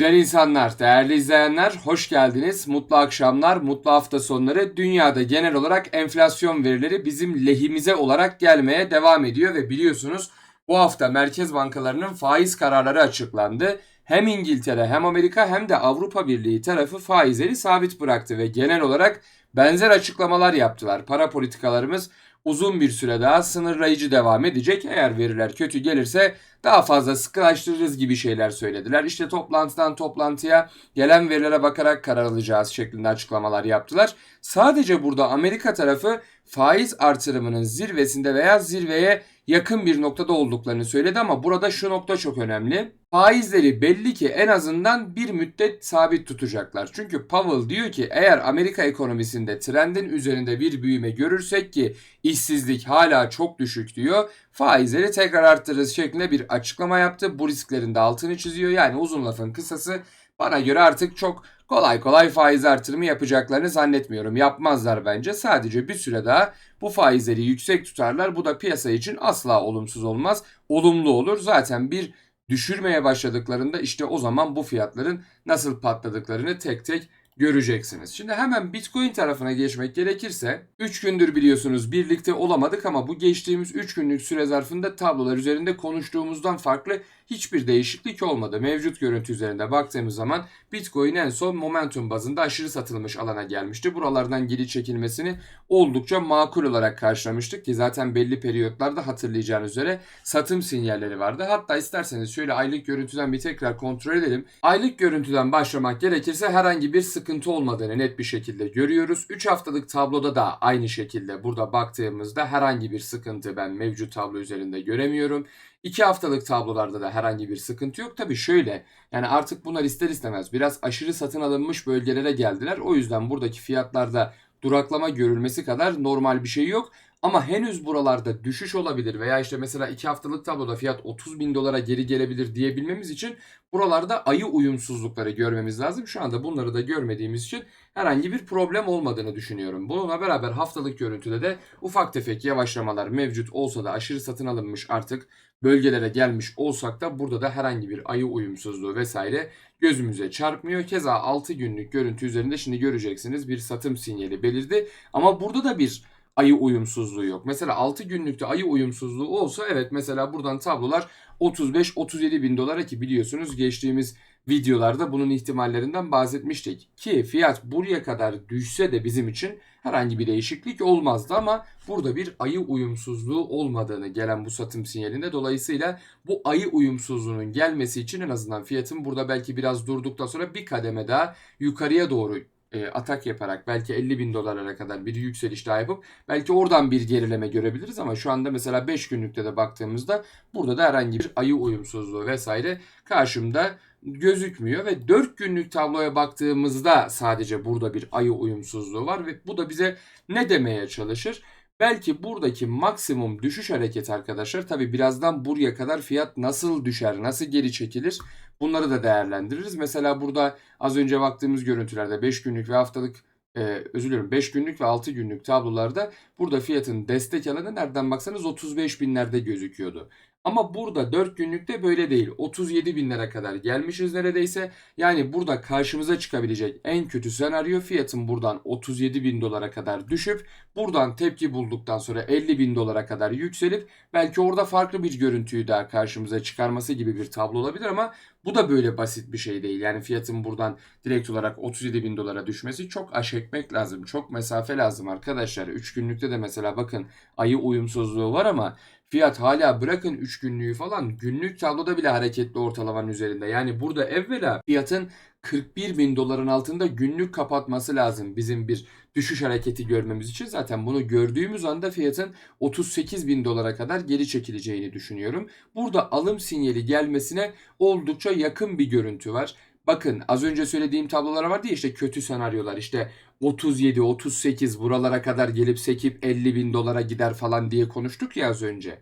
Güzel insanlar, değerli izleyenler, hoş geldiniz. Mutlu akşamlar, mutlu hafta sonları. Dünyada genel olarak enflasyon verileri bizim lehimize olarak gelmeye devam ediyor ve biliyorsunuz bu hafta merkez bankalarının faiz kararları açıklandı. Hem İngiltere hem Amerika hem de Avrupa Birliği tarafı faizleri sabit bıraktı ve genel olarak benzer açıklamalar yaptılar. Para politikalarımız uzun bir süre daha sınırlayıcı devam edecek. Eğer veriler kötü gelirse daha fazla sıkılaştırırız gibi şeyler söylediler. İşte toplantıdan toplantıya gelen verilere bakarak karar alacağız şeklinde açıklamalar yaptılar. Sadece burada Amerika tarafı faiz artırımının zirvesinde veya zirveye yakın bir noktada olduklarını söyledi ama burada şu nokta çok önemli. Faizleri belli ki en azından bir müddet sabit tutacaklar. Çünkü Powell diyor ki eğer Amerika ekonomisinde trendin üzerinde bir büyüme görürsek ki işsizlik hala çok düşük diyor. Faizleri tekrar arttırırız şeklinde bir açıklama yaptı. Bu risklerin de altını çiziyor. Yani uzun lafın kısası bana göre artık çok kolay kolay faiz artırımı yapacaklarını zannetmiyorum. Yapmazlar bence. Sadece bir süre daha bu faizleri yüksek tutarlar. Bu da piyasa için asla olumsuz olmaz. Olumlu olur. Zaten bir düşürmeye başladıklarında işte o zaman bu fiyatların nasıl patladıklarını tek tek göreceksiniz. Şimdi hemen Bitcoin tarafına geçmek gerekirse 3 gündür biliyorsunuz birlikte olamadık ama bu geçtiğimiz 3 günlük süre zarfında tablolar üzerinde konuştuğumuzdan farklı hiçbir değişiklik olmadı. Mevcut görüntü üzerinde baktığımız zaman Bitcoin en son momentum bazında aşırı satılmış alana gelmişti. Buralardan geri çekilmesini oldukça makul olarak karşılamıştık ki zaten belli periyotlarda hatırlayacağınız üzere satım sinyalleri vardı. Hatta isterseniz şöyle aylık görüntüden bir tekrar kontrol edelim. Aylık görüntüden başlamak gerekirse herhangi bir sıkıntı olmadığını net bir şekilde görüyoruz. 3 haftalık tabloda da aynı şekilde burada baktığımızda herhangi bir sıkıntı ben mevcut tablo üzerinde göremiyorum. 2 haftalık tablolarda da herhangi bir sıkıntı yok. Tabi şöyle yani artık bunlar ister istemez biraz aşırı satın alınmış bölgelere geldiler. O yüzden buradaki fiyatlarda duraklama görülmesi kadar normal bir şey yok. Ama henüz buralarda düşüş olabilir veya işte mesela 2 haftalık tabloda fiyat 30 bin dolara geri gelebilir diyebilmemiz için buralarda ayı uyumsuzlukları görmemiz lazım. Şu anda bunları da görmediğimiz için herhangi bir problem olmadığını düşünüyorum. Bununla beraber haftalık görüntüde de ufak tefek yavaşlamalar mevcut olsa da aşırı satın alınmış artık bölgelere gelmiş olsak da burada da herhangi bir ayı uyumsuzluğu vesaire gözümüze çarpmıyor. Keza 6 günlük görüntü üzerinde şimdi göreceksiniz bir satım sinyali belirdi. Ama burada da bir ayı uyumsuzluğu yok. Mesela 6 günlükte ayı uyumsuzluğu olsa evet mesela buradan tablolar 35-37 bin dolara ki biliyorsunuz geçtiğimiz videolarda bunun ihtimallerinden bahsetmiştik. Ki fiyat buraya kadar düşse de bizim için herhangi bir değişiklik olmazdı ama burada bir ayı uyumsuzluğu olmadığını gelen bu satım sinyalinde dolayısıyla bu ayı uyumsuzluğunun gelmesi için en azından fiyatın burada belki biraz durduktan sonra bir kademe daha yukarıya doğru e, atak yaparak belki 50 bin dolarlara kadar bir yükseliş daha yapıp belki oradan bir gerileme görebiliriz. Ama şu anda mesela 5 günlükte de baktığımızda burada da herhangi bir ayı uyumsuzluğu vesaire karşımda gözükmüyor. Ve 4 günlük tabloya baktığımızda sadece burada bir ayı uyumsuzluğu var. Ve bu da bize ne demeye çalışır? Belki buradaki maksimum düşüş hareketi arkadaşlar tabi birazdan buraya kadar fiyat nasıl düşer, nasıl geri çekilir bunları da değerlendiririz. Mesela burada az önce baktığımız görüntülerde 5 günlük ve haftalık e, özür diliyorum 5 günlük ve 6 günlük tablolarda burada fiyatın destek alanı nereden baksanız 35 binlerde gözüküyordu. Ama burada 4 günlükte böyle değil. 37 binlere kadar gelmişiz neredeyse. Yani burada karşımıza çıkabilecek en kötü senaryo fiyatın buradan 37 bin dolara kadar düşüp buradan tepki bulduktan sonra 50 bin dolara kadar yükselip belki orada farklı bir görüntüyü daha karşımıza çıkarması gibi bir tablo olabilir ama bu da böyle basit bir şey değil. Yani fiyatın buradan direkt olarak 37 bin dolara düşmesi çok aş ekmek lazım. Çok mesafe lazım arkadaşlar. 3 günlükte de mesela bakın ayı uyumsuzluğu var ama Fiyat hala bırakın 3 günlüğü falan günlük tabloda bile hareketli ortalamanın üzerinde. Yani burada evvela fiyatın 41 bin doların altında günlük kapatması lazım bizim bir düşüş hareketi görmemiz için. Zaten bunu gördüğümüz anda fiyatın 38 bin dolara kadar geri çekileceğini düşünüyorum. Burada alım sinyali gelmesine oldukça yakın bir görüntü var. Bakın az önce söylediğim tablolar vardı ya işte kötü senaryolar işte 37, 38 buralara kadar gelip sekip 50 bin dolara gider falan diye konuştuk ya az önce.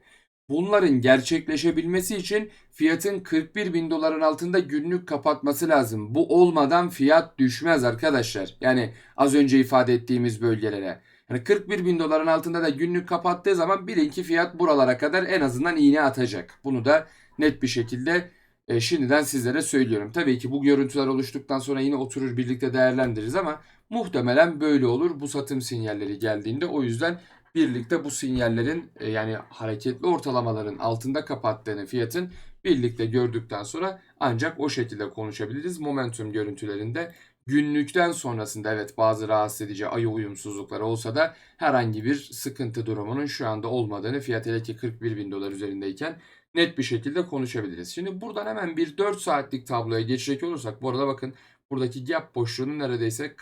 Bunların gerçekleşebilmesi için fiyatın 41 bin doların altında günlük kapatması lazım. Bu olmadan fiyat düşmez arkadaşlar. Yani az önce ifade ettiğimiz bölgelere. Yani 41 bin doların altında da günlük kapattığı zaman bilin ki fiyat buralara kadar en azından iğne atacak. Bunu da net bir şekilde e, şimdiden sizlere söylüyorum. Tabii ki bu görüntüler oluştuktan sonra yine oturur birlikte değerlendiririz ama muhtemelen böyle olur bu satım sinyalleri geldiğinde. O yüzden birlikte bu sinyallerin e, yani hareketli ortalamaların altında kapattığını fiyatın birlikte gördükten sonra ancak o şekilde konuşabiliriz. Momentum görüntülerinde günlükten sonrasında evet bazı rahatsız edici ayı uyumsuzlukları olsa da herhangi bir sıkıntı durumunun şu anda olmadığını fiyat hele ki 41 bin dolar üzerindeyken net bir şekilde konuşabiliriz. Şimdi buradan hemen bir 4 saatlik tabloya geçecek olursak bu arada bakın buradaki gap boşluğunu neredeyse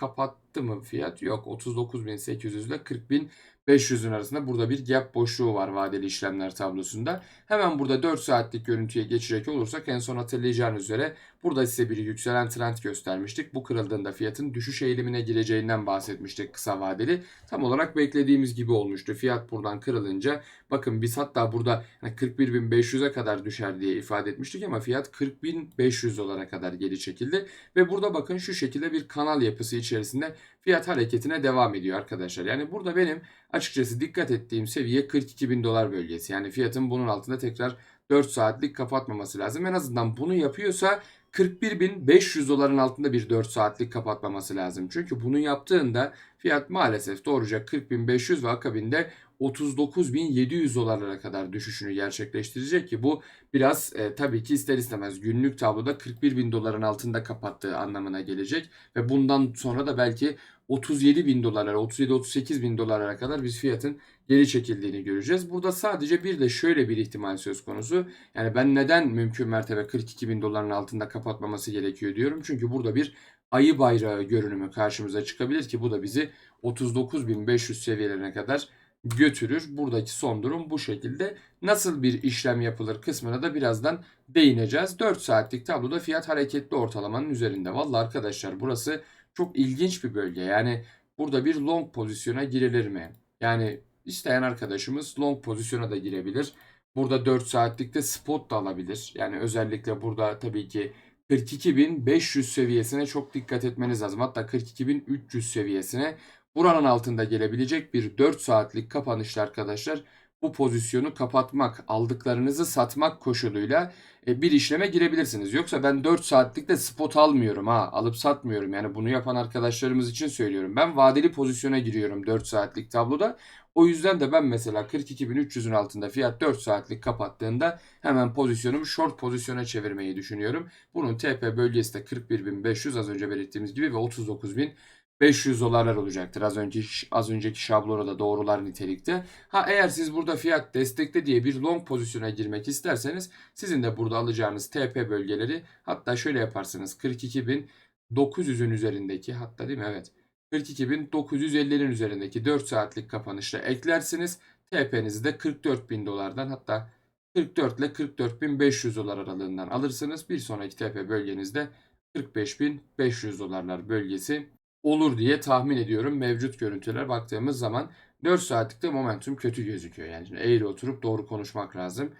kapattı mı fiyat? Yok 39.800 ile 40.500'ün arasında burada bir gap boşluğu var vadeli işlemler tablosunda. Hemen burada 4 saatlik görüntüye geçecek olursak en son hatırlayacağınız üzere burada size bir yükselen trend göstermiştik. Bu kırıldığında fiyatın düşüş eğilimine gireceğinden bahsetmiştik kısa vadeli. Tam olarak beklediğimiz gibi olmuştu. Fiyat buradan kırılınca bakın biz hatta burada 41.500'e kadar düşer diye ifade etmiştik ama fiyat 40.500 dolara kadar geri çekildi. Ve burada bakın şu şekilde bir kanal yapısı içerisinde fiyat hareketine devam ediyor arkadaşlar. Yani burada benim açıkçası dikkat ettiğim seviye 42 bin dolar bölgesi. Yani fiyatın bunun altında tekrar 4 saatlik kapatmaması lazım. En azından bunu yapıyorsa 41.500 doların altında bir 4 saatlik kapatmaması lazım. Çünkü bunu yaptığında fiyat maalesef doğruca 40.500 ve akabinde 39.700 dolarlara kadar düşüşünü gerçekleştirecek ki bu biraz e, tabii ki ister istemez günlük tabloda 41.000 doların altında kapattığı anlamına gelecek ve bundan sonra da belki 37 bin dolarlara, 37-38 bin dolarlara kadar biz fiyatın geri çekildiğini göreceğiz. Burada sadece bir de şöyle bir ihtimal söz konusu. Yani ben neden mümkün mertebe 42 bin doların altında kapatmaması gerekiyor diyorum. Çünkü burada bir ayı bayrağı görünümü karşımıza çıkabilir ki bu da bizi 39.500 seviyelerine kadar götürür. Buradaki son durum bu şekilde. Nasıl bir işlem yapılır kısmına da birazdan değineceğiz. 4 saatlik tabloda fiyat hareketli ortalamanın üzerinde. Vallahi arkadaşlar burası çok ilginç bir bölge. Yani burada bir long pozisyona girilir mi? Yani isteyen arkadaşımız long pozisyona da girebilir. Burada 4 saatlikte spot da alabilir. Yani özellikle burada tabii ki 42.500 seviyesine çok dikkat etmeniz lazım. Hatta 42.300 seviyesine buranın altında gelebilecek bir 4 saatlik kapanışta arkadaşlar bu pozisyonu kapatmak, aldıklarınızı satmak koşuluyla e, bir işleme girebilirsiniz. Yoksa ben 4 saatlikte spot almıyorum ha, alıp satmıyorum. Yani bunu yapan arkadaşlarımız için söylüyorum. Ben vadeli pozisyona giriyorum 4 saatlik tabloda. O yüzden de ben mesela 42.300'ün altında fiyat 4 saatlik kapattığında hemen pozisyonumu short pozisyona çevirmeyi düşünüyorum. Bunun TP bölgesi de 41.500 az önce belirttiğimiz gibi ve 39.000 500 dolarlar olacaktır. Az önce az önceki şablona da doğrular nitelikte. Ha eğer siz burada fiyat destekte diye bir long pozisyona girmek isterseniz sizin de burada alacağınız TP bölgeleri hatta şöyle yaparsınız 42.900'ün üzerindeki hatta değil mi? Evet. 42.950'lerin üzerindeki 4 saatlik kapanışla eklersiniz. TP'nizi de 44.000 dolardan hatta 44 ile 44.500 dolar aralığından alırsınız. Bir sonraki TP bölgenizde 45.500 dolarlar bölgesi olur diye tahmin ediyorum mevcut görüntülere baktığımız zaman 4 saatlikte momentum kötü gözüküyor. Yani şimdi eğri oturup doğru konuşmak lazım.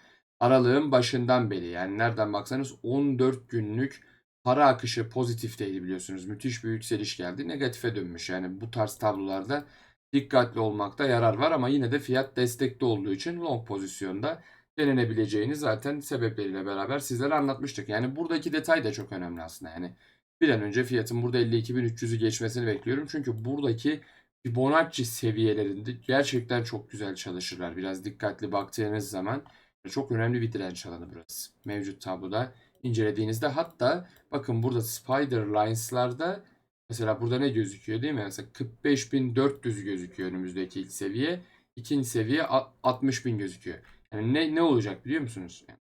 Aralığın başından beri yani nereden baksanız 14 günlük para akışı pozitifteydi biliyorsunuz. Müthiş bir yükseliş geldi. Negatife dönmüş. Yani bu tarz tablolarda dikkatli olmakta yarar var ama yine de fiyat destekte olduğu için long pozisyonda denenebileceğini zaten sebepleriyle beraber sizlere anlatmıştık. Yani buradaki detay da çok önemli aslında. Yani bir an önce fiyatın burada 52.300'ü geçmesini bekliyorum. Çünkü buradaki Fibonacci seviyelerinde gerçekten çok güzel çalışırlar. Biraz dikkatli baktığınız zaman çok önemli bir direnç alanı burası. Mevcut tabloda incelediğinizde hatta bakın burada Spider Lines'larda mesela burada ne gözüküyor değil mi? Mesela 45.400 gözüküyor önümüzdeki ilk seviye. İkinci seviye 60.000 gözüküyor. Yani ne, ne olacak biliyor musunuz? Yani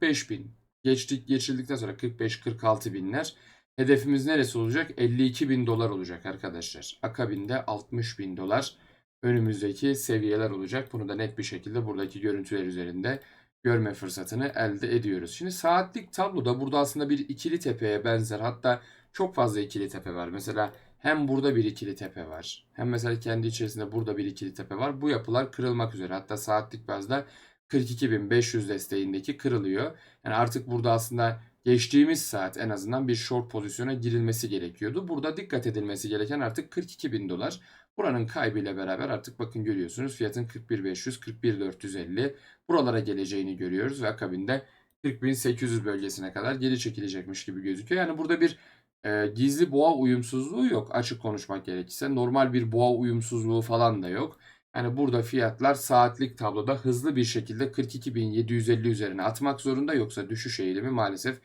45.000 geçtik geçildikten sonra 45-46 binler Hedefimiz neresi olacak? 52 bin dolar olacak arkadaşlar. Akabinde 60 bin dolar önümüzdeki seviyeler olacak. Bunu da net bir şekilde buradaki görüntüler üzerinde görme fırsatını elde ediyoruz. Şimdi saatlik tabloda burada aslında bir ikili tepeye benzer hatta çok fazla ikili tepe var. Mesela hem burada bir ikili tepe var. Hem mesela kendi içerisinde burada bir ikili tepe var. Bu yapılar kırılmak üzere. Hatta saatlik bazda 42.500 desteğindeki kırılıyor. Yani artık burada aslında geçtiğimiz saat en azından bir short pozisyona girilmesi gerekiyordu. Burada dikkat edilmesi gereken artık 42 bin dolar. Buranın kaybıyla beraber artık bakın görüyorsunuz fiyatın 41.500, 41.450 buralara geleceğini görüyoruz ve akabinde 40.800 bölgesine kadar geri çekilecekmiş gibi gözüküyor. Yani burada bir e, gizli boğa uyumsuzluğu yok açık konuşmak gerekirse. Normal bir boğa uyumsuzluğu falan da yok. Yani burada fiyatlar saatlik tabloda hızlı bir şekilde 42.750 üzerine atmak zorunda yoksa düşüş eğilimi maalesef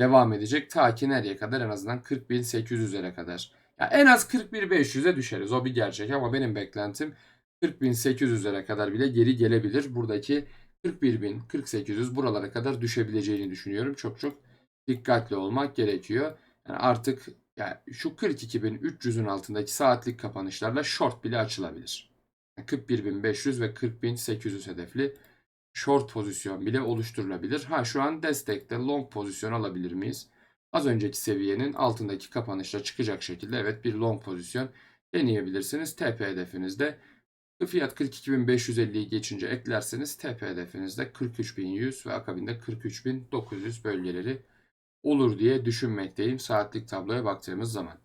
devam edecek. Ta ki nereye kadar en azından 40.800 üzere kadar. Ya en az 41.500'e düşeriz o bir gerçek ama benim beklentim 40.800 üzere kadar bile geri gelebilir. Buradaki 41.000, 4800 buralara kadar düşebileceğini düşünüyorum. Çok çok dikkatli olmak gerekiyor. Yani artık yani şu 42.300'ün altındaki saatlik kapanışlarla short bile açılabilir. 41.500 ve 40.800 hedefli short pozisyon bile oluşturulabilir. Ha şu an destekte long pozisyon alabilir miyiz? Az önceki seviyenin altındaki kapanışla çıkacak şekilde evet bir long pozisyon deneyebilirsiniz. TP hedefinizde fiyat 42.550'yi geçince eklerseniz TP hedefinizde 43.100 ve akabinde 43.900 bölgeleri olur diye düşünmekteyim saatlik tabloya baktığımız zaman.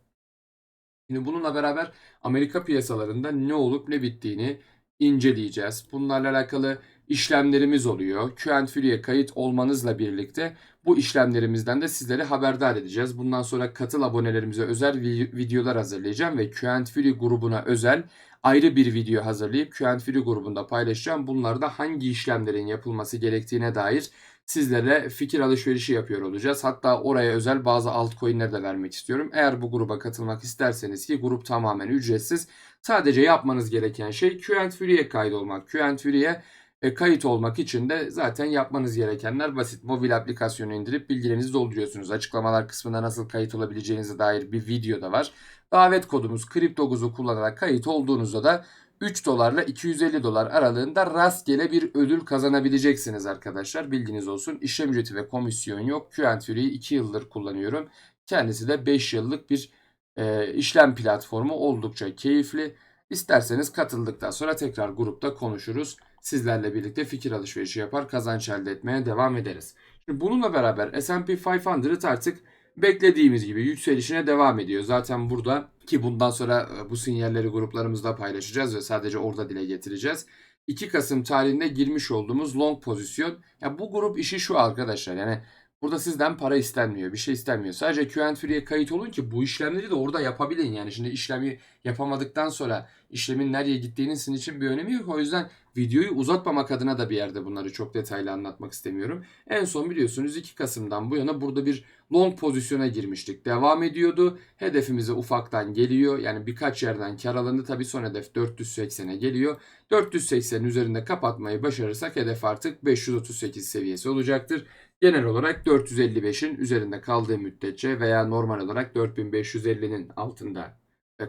Şimdi bununla beraber Amerika piyasalarında ne olup ne bittiğini inceleyeceğiz. Bunlarla alakalı işlemlerimiz oluyor. Q&Fury'e kayıt olmanızla birlikte bu işlemlerimizden de sizleri haberdar edeceğiz. Bundan sonra katıl abonelerimize özel videolar hazırlayacağım ve Q&Fury grubuna özel ayrı bir video hazırlayıp Q&Fury grubunda paylaşacağım. Bunlarda hangi işlemlerin yapılması gerektiğine dair sizlere fikir alışverişi yapıyor olacağız. Hatta oraya özel bazı altcoin'leri de vermek istiyorum. Eğer bu gruba katılmak isterseniz ki grup tamamen ücretsiz. Sadece yapmanız gereken şey Q&Fury'e kaydolmak. Q&Fury'e e, kayıt olmak için de zaten yapmanız gerekenler basit. Mobil aplikasyonu indirip bilgilerinizi dolduruyorsunuz. Açıklamalar kısmında nasıl kayıt olabileceğinize dair bir video da var. Davet kodumuz Kripto kullanarak kayıt olduğunuzda da 3 dolarla 250 dolar aralığında rastgele bir ödül kazanabileceksiniz arkadaşlar. Bilginiz olsun. İşlem ücreti ve komisyon yok. Q&Fury'yi 2 yıldır kullanıyorum. Kendisi de 5 yıllık bir e, işlem platformu. Oldukça keyifli. İsterseniz katıldıktan sonra tekrar grupta konuşuruz. Sizlerle birlikte fikir alışverişi yapar, kazanç elde etmeye devam ederiz. Şimdi bununla beraber S&P 500 artık beklediğimiz gibi yükselişine devam ediyor. Zaten burada ki bundan sonra e, bu sinyalleri gruplarımızda paylaşacağız ve sadece orada dile getireceğiz. 2 Kasım tarihinde girmiş olduğumuz long pozisyon. Ya bu grup işi şu arkadaşlar. Yani Burada sizden para istenmiyor, bir şey istenmiyor. Sadece Q&Free'ye kayıt olun ki bu işlemleri de orada yapabilin. Yani şimdi işlemi yapamadıktan sonra işlemin nereye gittiğinin sizin için bir önemi yok. O yüzden videoyu uzatmamak adına da bir yerde bunları çok detaylı anlatmak istemiyorum. En son biliyorsunuz 2 Kasım'dan bu yana burada bir long pozisyona girmiştik. Devam ediyordu. Hedefimize ufaktan geliyor. Yani birkaç yerden kar alındı. Tabi son hedef 480'e geliyor. 480'in üzerinde kapatmayı başarırsak hedef artık 538 seviyesi olacaktır. Genel olarak 455'in üzerinde kaldığı müddetçe veya normal olarak 4550'nin altında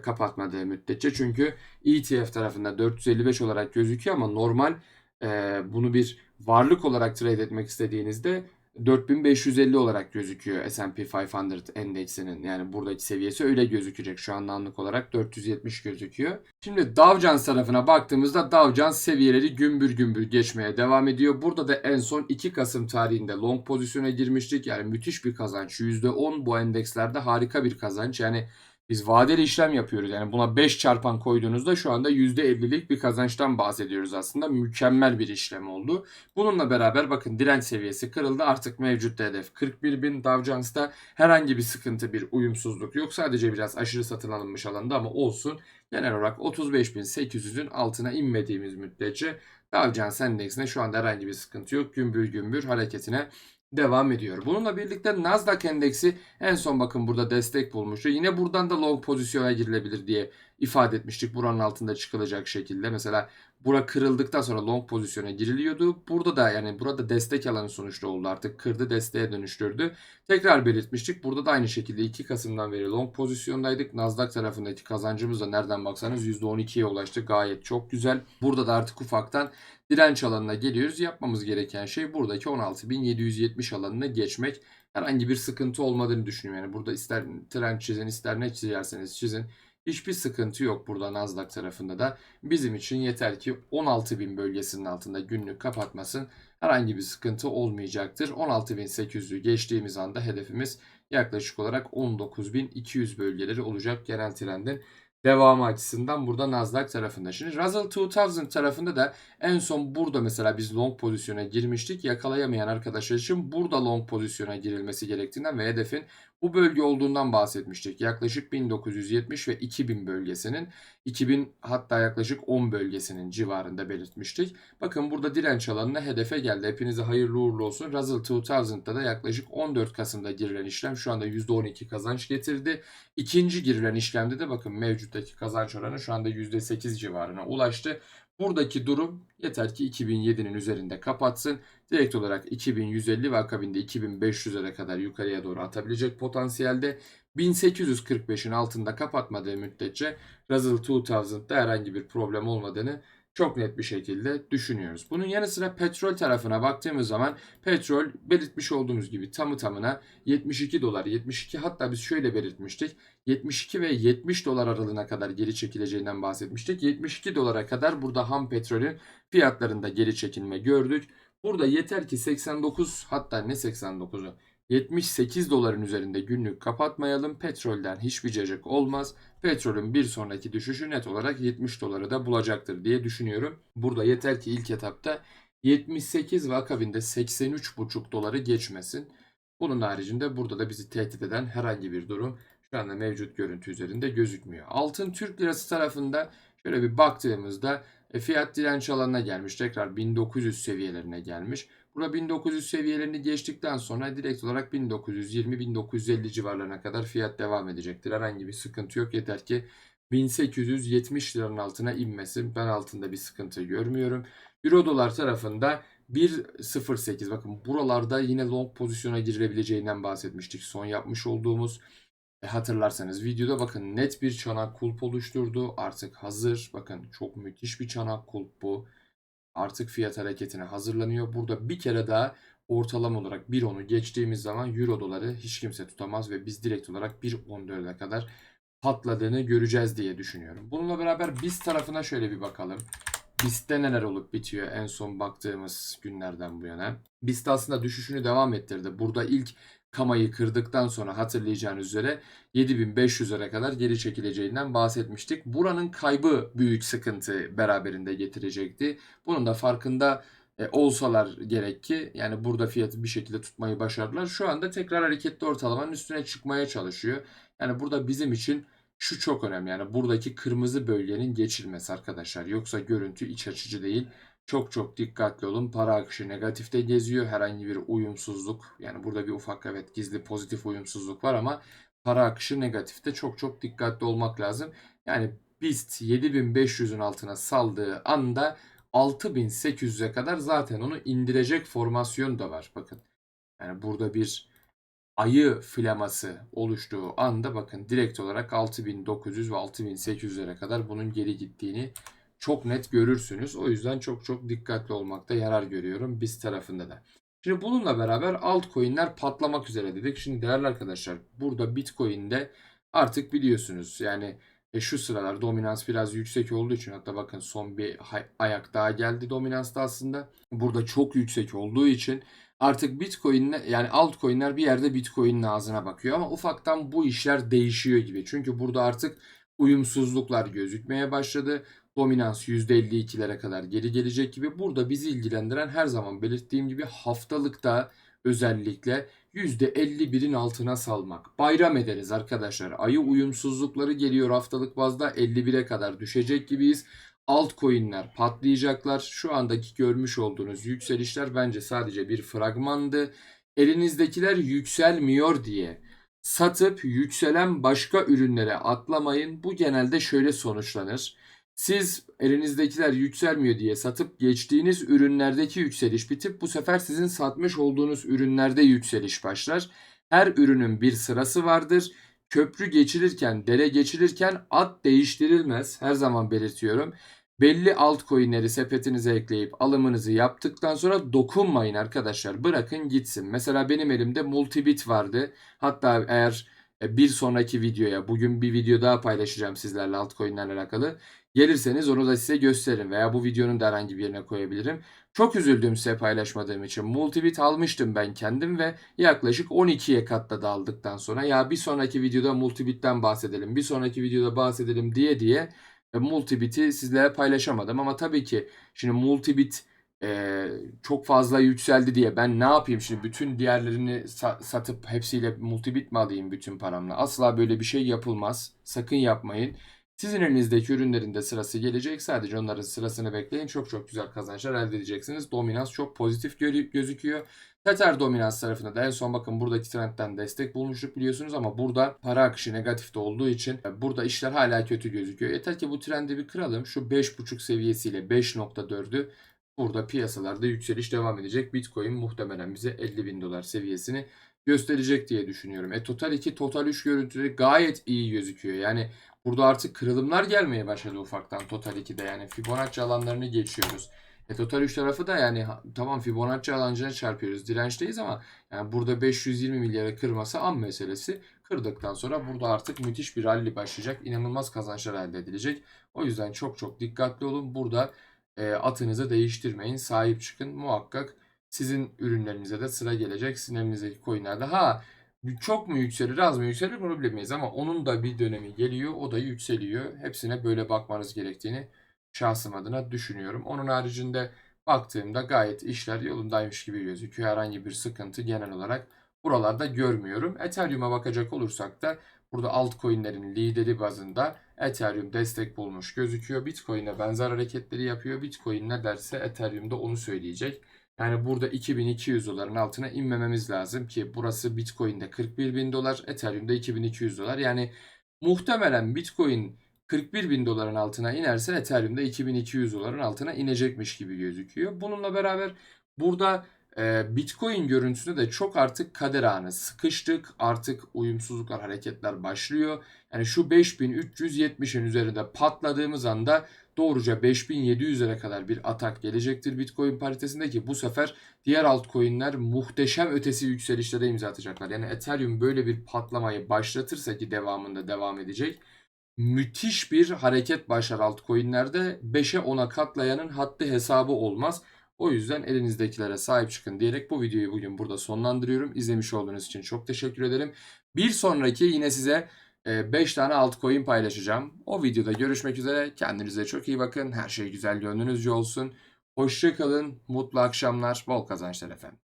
kapatmadığı müddetçe. Çünkü ETF tarafında 455 olarak gözüküyor ama normal e, bunu bir varlık olarak trade etmek istediğinizde 4550 olarak gözüküyor S&P 500 endeksinin yani buradaki seviyesi öyle gözükecek. Şu an anlık olarak 470 gözüküyor. Şimdi Dow Jones tarafına baktığımızda Dow Jones seviyeleri gümbür gümbür geçmeye devam ediyor. Burada da en son 2 Kasım tarihinde long pozisyona girmiştik. Yani müthiş bir kazanç. %10 bu endekslerde harika bir kazanç. Yani biz vadeli işlem yapıyoruz. Yani buna 5 çarpan koyduğunuzda şu anda %50'lik bir kazançtan bahsediyoruz aslında. Mükemmel bir işlem oldu. Bununla beraber bakın direnç seviyesi kırıldı. Artık mevcut hedef 41 bin. Dow Jones'ta herhangi bir sıkıntı, bir uyumsuzluk yok. Sadece biraz aşırı satın alınmış alanda ama olsun. Genel olarak 35.800'ün altına inmediğimiz müddetçe Dow Jones Endeksinde şu anda herhangi bir sıkıntı yok. Gümbür gümbür hareketine devam ediyor. Bununla birlikte Nasdaq endeksi en son bakın burada destek bulmuştu. Yine buradan da long pozisyona girilebilir diye ifade etmiştik. Buranın altında çıkılacak şekilde. Mesela bura kırıldıktan sonra long pozisyona giriliyordu. Burada da yani burada destek alanı sonuçta oldu. Artık kırdı desteğe dönüştürdü. Tekrar belirtmiştik. Burada da aynı şekilde 2 Kasım'dan beri long pozisyondaydık. Nasdaq tarafındaki kazancımız da nereden baksanız %12'ye ulaştı. Gayet çok güzel. Burada da artık ufaktan direnç alanına geliyoruz. Yapmamız gereken şey buradaki 16.770 alanına geçmek. Herhangi bir sıkıntı olmadığını düşünüyorum. Yani burada ister trend çizin ister ne çizerseniz çizin. Hiçbir sıkıntı yok burada Nasdaq tarafında da. Bizim için yeter ki 16.000 bölgesinin altında günlük kapatmasın. Herhangi bir sıkıntı olmayacaktır. 16.800'ü geçtiğimiz anda hedefimiz yaklaşık olarak 19.200 bölgeleri olacak genel trendin devamı açısından burada Nasdaq tarafında. Şimdi Russell 2000 tarafında da en son burada mesela biz long pozisyona girmiştik. Yakalayamayan arkadaşlar için burada long pozisyona girilmesi gerektiğinden ve hedefin bu bölge olduğundan bahsetmiştik. Yaklaşık 1970 ve 2000 bölgesinin 2000 hatta yaklaşık 10 bölgesinin civarında belirtmiştik. Bakın burada direnç alanına hedefe geldi. Hepinize hayırlı uğurlu olsun. Russell 2000'da da yaklaşık 14 Kasım'da girilen işlem şu anda %12 kazanç getirdi. İkinci girilen işlemde de bakın mevcuttaki kazanç oranı şu anda %8 civarına ulaştı. Buradaki durum yeter ki 2007'nin üzerinde kapatsın. Direkt olarak 2150 ve akabinde 2500'lere kadar yukarıya doğru atabilecek potansiyelde. 1845'in altında kapatmadığı müddetçe Russell 2000'da herhangi bir problem olmadığını çok net bir şekilde düşünüyoruz. Bunun yanı sıra petrol tarafına baktığımız zaman petrol belirtmiş olduğumuz gibi tamı tamına 72 dolar, 72 hatta biz şöyle belirtmiştik. 72 ve 70 dolar aralığına kadar geri çekileceğinden bahsetmiştik. 72 dolara kadar burada ham petrolün fiyatlarında geri çekilme gördük. Burada yeter ki 89 hatta ne 89'u 78 doların üzerinde günlük kapatmayalım. Petrolden hiçbir cacık olmaz. Petrolün bir sonraki düşüşü net olarak 70 doları da bulacaktır diye düşünüyorum. Burada yeter ki ilk etapta 78 ve akabinde 83,5 doları geçmesin. Bunun haricinde burada da bizi tehdit eden herhangi bir durum şu anda mevcut görüntü üzerinde gözükmüyor. Altın Türk Lirası tarafında şöyle bir baktığımızda e, fiyat direnç alanına gelmiş. Tekrar 1900 seviyelerine gelmiş. Burada 1900 seviyelerini geçtikten sonra direkt olarak 1920-1950 civarlarına kadar fiyat devam edecektir. Herhangi bir sıkıntı yok. Yeter ki 1870 liranın altına inmesin. Ben altında bir sıkıntı görmüyorum. Euro dolar tarafında 1.08 bakın buralarda yine long pozisyona girilebileceğinden bahsetmiştik. Son yapmış olduğumuz e, hatırlarsanız videoda bakın net bir çanak kulp oluşturdu. Artık hazır. Bakın çok müthiş bir çanak kulp bu. Artık fiyat hareketine hazırlanıyor. Burada bir kere daha ortalama olarak 1.10'u geçtiğimiz zaman euro doları hiç kimse tutamaz ve biz direkt olarak 1.14'e kadar patladığını göreceğiz diye düşünüyorum. Bununla beraber biz tarafına şöyle bir bakalım. BIST'te neler olup bitiyor en son baktığımız günlerden bu yana. BIST aslında düşüşünü devam ettirdi. Burada ilk kamayı kırdıktan sonra hatırlayacağınız üzere 7500'lere kadar geri çekileceğinden bahsetmiştik. Buranın kaybı büyük sıkıntı beraberinde getirecekti. Bunun da farkında e, olsalar gerek ki yani burada fiyatı bir şekilde tutmayı başardılar. Şu anda tekrar hareketli ortalamanın üstüne çıkmaya çalışıyor. Yani burada bizim için şu çok önemli. Yani buradaki kırmızı bölgenin geçilmesi arkadaşlar. Yoksa görüntü iç açıcı değil. Çok çok dikkatli olun. Para akışı negatifte geziyor. Herhangi bir uyumsuzluk. Yani burada bir ufak evet gizli pozitif uyumsuzluk var ama para akışı negatifte. Çok çok dikkatli olmak lazım. Yani BIST 7500'ün altına saldığı anda 6800'e kadar zaten onu indirecek formasyon da var. Bakın. Yani burada bir ayı flaması oluştuğu anda bakın direkt olarak 6900 ve 6800'lere kadar bunun geri gittiğini çok net görürsünüz. O yüzden çok çok dikkatli olmakta yarar görüyorum biz tarafında da. Şimdi bununla beraber altcoin'ler patlamak üzere dedik. Şimdi değerli arkadaşlar burada Bitcoin'de artık biliyorsunuz yani e, şu sıralar dominans biraz yüksek olduğu için hatta bakın son bir ayak daha geldi dominansta aslında. Burada çok yüksek olduğu için artık Bitcoin'le yani altcoin'ler bir yerde Bitcoin'in ağzına bakıyor ama ufaktan bu işler değişiyor gibi. Çünkü burada artık uyumsuzluklar gözükmeye başladı. Dominans %52'lere kadar geri gelecek gibi. Burada bizi ilgilendiren her zaman belirttiğim gibi haftalıkta özellikle %51'in altına salmak. Bayram ederiz arkadaşlar. Ayı uyumsuzlukları geliyor haftalık bazda 51'e kadar düşecek gibiyiz. Altcoin'ler patlayacaklar. Şu andaki görmüş olduğunuz yükselişler bence sadece bir fragmandı. Elinizdekiler yükselmiyor diye satıp yükselen başka ürünlere atlamayın. Bu genelde şöyle sonuçlanır. Siz elinizdekiler yükselmiyor diye satıp geçtiğiniz ürünlerdeki yükseliş bitip bu sefer sizin satmış olduğunuz ürünlerde yükseliş başlar. Her ürünün bir sırası vardır. Köprü geçilirken, dere geçilirken at değiştirilmez. Her zaman belirtiyorum. Belli altcoin'leri sepetinize ekleyip alımınızı yaptıktan sonra dokunmayın arkadaşlar. Bırakın gitsin. Mesela benim elimde Multibit vardı. Hatta eğer e, bir sonraki videoya bugün bir video daha paylaşacağım sizlerle altcoin'lerle alakalı. Gelirseniz onu da size gösteririm veya bu videonun da herhangi bir yerine koyabilirim. Çok üzüldüm size paylaşmadığım için. Multibit almıştım ben kendim ve yaklaşık 12'ye katladı aldıktan sonra. Ya bir sonraki videoda Multibit'ten bahsedelim, bir sonraki videoda bahsedelim diye diye e, Multibit'i sizlere paylaşamadım. Ama tabii ki şimdi Multibit e, çok fazla yükseldi diye ben ne yapayım şimdi bütün diğerlerini sa- satıp hepsiyle Multibit mi alayım bütün paramla? Asla böyle bir şey yapılmaz. Sakın yapmayın. Sizin elinizdeki ürünlerin de sırası gelecek. Sadece onların sırasını bekleyin. Çok çok güzel kazançlar elde edeceksiniz. Dominans çok pozitif gö- gözüküyor. Tether dominans tarafında da en son bakın buradaki trendten destek bulmuştuk biliyorsunuz ama burada para akışı negatifte olduğu için e, burada işler hala kötü gözüküyor. Yeter ki bu trendi bir kıralım. Şu 5.5 seviyesiyle 5.4'ü burada piyasalarda yükseliş devam edecek. Bitcoin muhtemelen bize 50 bin dolar seviyesini gösterecek diye düşünüyorum. E Total 2, Total 3 görüntüleri gayet iyi gözüküyor. Yani burada artık kırılımlar gelmeye başladı ufaktan Total 2'de. Yani Fibonacci alanlarını geçiyoruz. E Total 3 tarafı da yani tamam Fibonacci alancına çarpıyoruz. Dirençteyiz ama yani burada 520 milyara kırması an meselesi. Kırdıktan sonra burada artık müthiş bir rally başlayacak. İnanılmaz kazançlar elde edilecek. O yüzden çok çok dikkatli olun. Burada e, atınızı değiştirmeyin. Sahip çıkın. Muhakkak sizin ürünlerinize de sıra gelecek. Sizin elinizdeki coinlerde. Ha çok mu yükselir az mı yükselir bunu bilemeyiz ama onun da bir dönemi geliyor. O da yükseliyor. Hepsine böyle bakmanız gerektiğini şahsım adına düşünüyorum. Onun haricinde baktığımda gayet işler yolundaymış gibi gözüküyor. Herhangi bir sıkıntı genel olarak buralarda görmüyorum. Ethereum'a bakacak olursak da burada altcoin'lerin lideri bazında Ethereum destek bulmuş gözüküyor. Bitcoin'e benzer hareketleri yapıyor. Bitcoin ne derse Ethereum da onu söyleyecek. Yani burada 2200 doların altına inmememiz lazım ki burası Bitcoin'de 41 bin dolar, Ethereum'da 2200 dolar. Yani muhtemelen Bitcoin 41 bin doların altına inerse Ethereum'da 2200 doların altına inecekmiş gibi gözüküyor. Bununla beraber burada Bitcoin görüntüsünde de çok artık kader anı sıkıştık. Artık uyumsuzluklar, hareketler başlıyor. Yani şu 5370'in üzerinde patladığımız anda doğruca 5700'lere kadar bir atak gelecektir Bitcoin paritesinde ki bu sefer diğer altcoin'ler muhteşem ötesi yükselişlere imza atacaklar. Yani Ethereum böyle bir patlamayı başlatırsa ki devamında devam edecek müthiş bir hareket başlar altcoin'lerde 5'e 10'a katlayanın haddi hesabı olmaz. O yüzden elinizdekilere sahip çıkın diyerek bu videoyu bugün burada sonlandırıyorum. İzlemiş olduğunuz için çok teşekkür ederim. Bir sonraki yine size 5 tane altcoin paylaşacağım. O videoda görüşmek üzere. Kendinize çok iyi bakın. Her şey güzel gönlünüzce olsun. Hoşça kalın. Mutlu akşamlar. Bol kazançlar efendim.